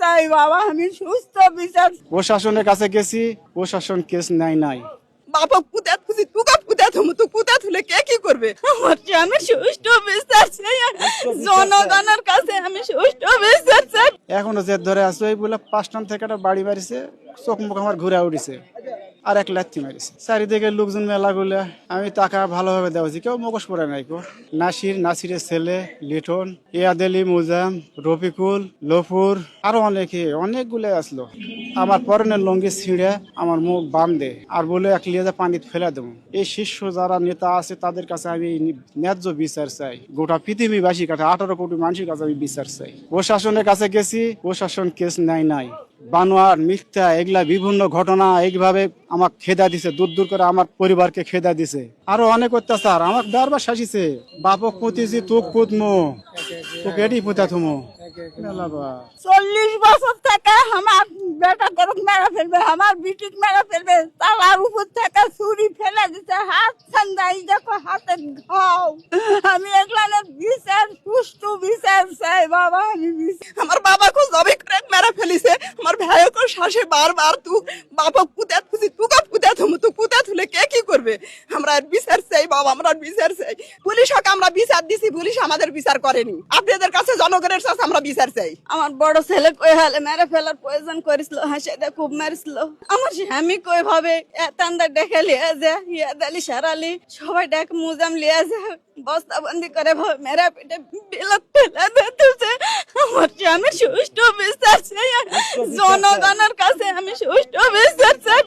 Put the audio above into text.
চাই বাবা আমি সুস্থ বিচার প্রশাসনের কাছে গেছি প্রশাসন কেস নেয় নাই। বাবা কুদাত খুঁজি তুকা কুদাত হমু তো কুদাত হলে কে কি করবে? আমার আমি সুষ্ঠু বিচার চাই জনগণের কাছে আমি সুষ্ঠু বিচার চাই এখনও জেদ ধরে আসো এই বলে পাঁচ টন থেকে একটা বাড়ি বাড়িছে চোখ মুখ আমার ঘুরে উঠেছে। আর এক লাথি মারিছে। চারিদিকে লোকজন মেলা গুলা আমি টাকা ভালোভাবে দেওয়াছি। কেউ মুখোশ পরে নাই কো নাসির, নাসিরের ছেলে, লিটন, ইয়াদেলি, মুজাম, রফিকুল, লফুর, আরও অনেকে অনেকগুলো আসলো। আমার পরনের লঙ্গি ছিঁড়ে আমার মুখ বাম দে আর বলে, এক লিয়ে পানিতে ফেলে দেবো। এই শীর্ষ যারা নেতা আছে, তাদের কাছে আমি ন্যায্য বিচার চাই। গোটা পৃথিবীবাসীর কাছে আঠারো কোটি মানুষের কাছে আমি বিচার চাই। প্রশাসনের কাছে গেছি, প্রশাসন কেস নাই নাই। বানোয়ার মিথ্যা এগুলা বিভিন্ন ঘটনা এইভাবে আমার খেদা দিছে দূর দূর করে আমার পরিবারকে খেদা দিছে। আরও অনেক অত্যাচার আমার বারবার শাসিছে। বাপক পুঁতিছি তুক পুতমো তোকে এটি পুঁতা থুমো। চল্লিশ বছর থেকে আমার বেটা করুক মেরা ফেলবে আমার বিটিক মেরা ফেলবে তালার উপর থেকে ছুরি ফেলে দিতে হাত ঠান্ডাই দেখো হাতের ঘাও। আমি এগুলানের বিচার সুষ্ঠু বিচার চাই বাবা আমি আমার বাবাকে জবে করে মেরা ফেলিছে আমার শ্বাসে বারবার তু বাবা কুদাত খুঁজি তুকা কুদাত হমু, তো কুদাত হলে কে কি করবে? আমরা আর বিচার চাই বাবা, আমরা বিচার চাই। পুলিশ পুলিশকে আমরা বিচার দিছি, পুলিশ আমাদের বিচার করেনি। আপনাদের কাছে জনগণের কাছে আমরা বিচার চাই। আমার বড় ছেলে কই হালে মেরে ফেলার প্রয়োজন করেছিল হাসে দে খুব মেরেছিল আমার স্বামী কই ভাবে এতান্দা ডেকে লিয়ে যে ইয়াদ আলী সারালি, সবাই ডেকে মুজাম লিয়ে যে বস্তা বন্দি করে মেরা পেটে বিলত ফেলে দিতেছে। আমার চাই জনগণের কাছে আমি সুষ্ঠু বিচার চাই